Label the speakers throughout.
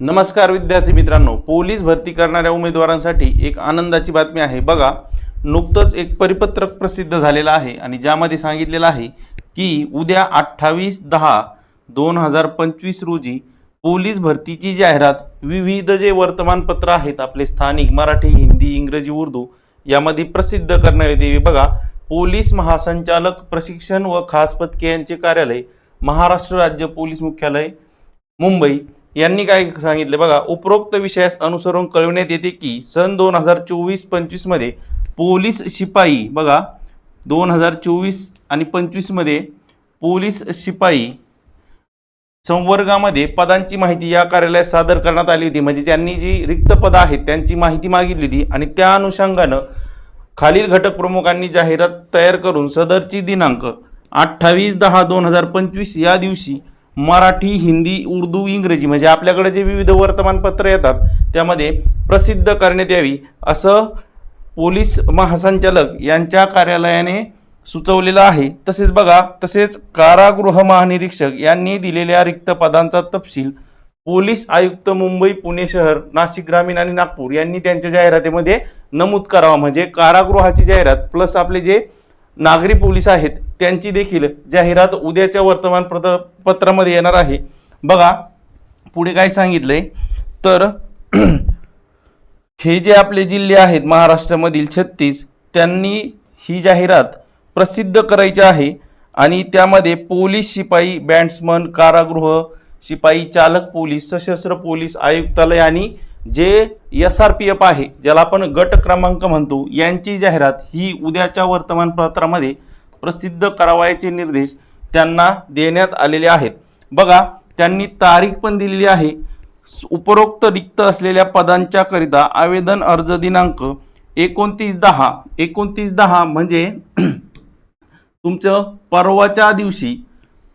Speaker 1: नमस्कार विद्यार्थी मित्रांनो पोलीस भरती करणाऱ्या उमेदवारांसाठी एक आनंदाची बातमी आहे. बघा नुकतंच एक परिपत्रक प्रसिद्ध झालेलं आहे आणि ज्यामध्ये सांगितलेलं आहे की उद्या अठ्ठावीस दहा दोन हजार पंचवीस रोजी पोलीस भरतीची जाहिरात विविध जे वर्तमानपत्र आहेत आपले स्थानिक मराठी हिंदी इंग्रजी उर्दू यामध्ये प्रसिद्ध करण्यात येते. बघा पोलीस महासंचालक प्रशिक्षण व खास पथके यांचे कार्यालय महाराष्ट्र राज्य पोलीस मुख्यालय मुंबई यांनी काय सांगितले? बघा उपरोक्त विषयास अनुसरून कळविण्यात येते की सन दोन हजार चोवीस पंचवीसमध्ये पोलीस शिपाई बघा दोन हजार चोवीस आणि पंचवीसमध्ये पोलीस शिपाई संवर्गामध्ये पदांची माहिती या कार्यालयात सादर करण्यात आली होती. म्हणजे त्यांनी जी रिक्त पदं आहेत त्यांची माहिती मागितली होती आणि त्या अनुषंगानं खालील घटक प्रमुखांनी जाहिरात तयार करून सदरची दिनांक अठ्ठावीस दहा दोन हजार पंचवीस या दिवशी मराठी हिंदी उर्दू इंग्रजी म्हणजे आपल्याकडे जे विविध वर्तमानपत्र येतात त्यामध्ये प्रसिद्ध करण्यात यावी असं पोलीस महासंचालक यांच्या कार्यालयाने सुचवलेलं आहे. तसेच बघा तसेच कारागृह महानिरीक्षक यांनी दिलेल्या रिक्त पदांचा तपशील पोलीस आयुक्त मुंबई पुणे शहर नाशिक ग्रामीण आणि नागपूर यांनी त्यांच्या जाहिरातीमध्ये नमूद करावा. म्हणजे कारागृहाची जाहिरात प्लस आपले जे नागरी पोलीस आहेत त्यांची देखील जाहिरात उद्याच्या वर्तमानपत्र पत्रामध्ये येणार आहे. बघा पुढे काय सांगितलंय? तर हे जे आपले जिल्हे आहेत महाराष्ट्रामधील छत्तीस त्यांनी ही जाहिरात प्रसिद्ध करायची आहे आणि त्यामध्ये पोलीस शिपाई बँड्समन कारागृह शिपाई चालक पोलीस सशस्त्र पोलीस आयुक्तालय आणि जे एस आर पी एफ आहे ज्याला आपण गट क्रमांक म्हणतो यांची जाहिरात ही उद्याच्या वर्तमानपत्रामध्ये प्रसिद्ध करावयाचे निर्देश त्यांना देण्यात आलेले आहेत. बघा त्यांनी तारीख पण दिलेली आहे. उपरोक्त रिक्त असलेल्या पदांच्याकरिता आवेदन अर्ज दिनांक एकोणतीस दहा. एकोणतीस दहा म्हणजे तुमचं परवाच्या दिवशी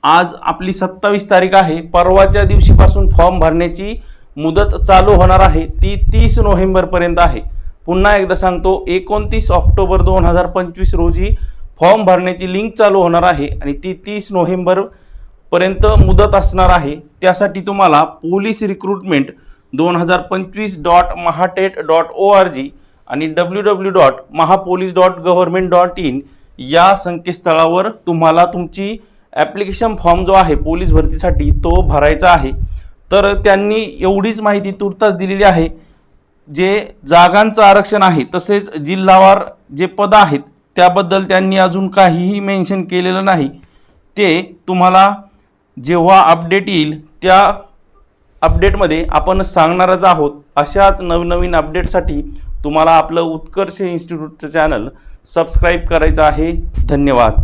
Speaker 1: आज आपली सत्तावीस तारीख आहे परवाच्या दिवशीपासून फॉर्म भरण्याची मुदत चालू होणार आहे ती तीस नोव्हेंबरपर्यंत आहे. पुन्हा एकदा सांगतो एकोणतीस ऑक्टोबर दोन हजार पंचवीस रोजी फॉर्म भरण्याची लिंक चालू होणार आहे आणि ती तीस नोव्हेंबरपर्यंत मुदत असणार आहे. त्यासाठी तुम्हाला पोलीस रिक्रुटमेंट दोन हजार पंचवीस dot Mahatet dot O R G आणि W W dot Mahapolice dot government dot in या संकेतस्थळावर तुम्हाला तुमची ॲप्लिकेशन फॉर्म जो आहे पोलीस भरतीसाठी तो भरायचा आहे. तर त्यांनी एवढीच माहिती तुर्तास दिलेली आहे. जे जागांचं आरक्षण आहे तसेच जिल्हावार जे पद आहेत त्याबद्दल त्यांनी अजून काहीही मेन्शन केलेलं नाही. ते तुम्हाला जेव्हा अपडेट येईल त्या अपडेटमध्ये आपण सांगणारच आहोत. अशाच नवनवीन अपडेटसाठी तुम्हाला आपलं उत्कर्ष इन्स्टिट्यूटचं चॅनल सबस्क्राईब करायचं आहे. धन्यवाद.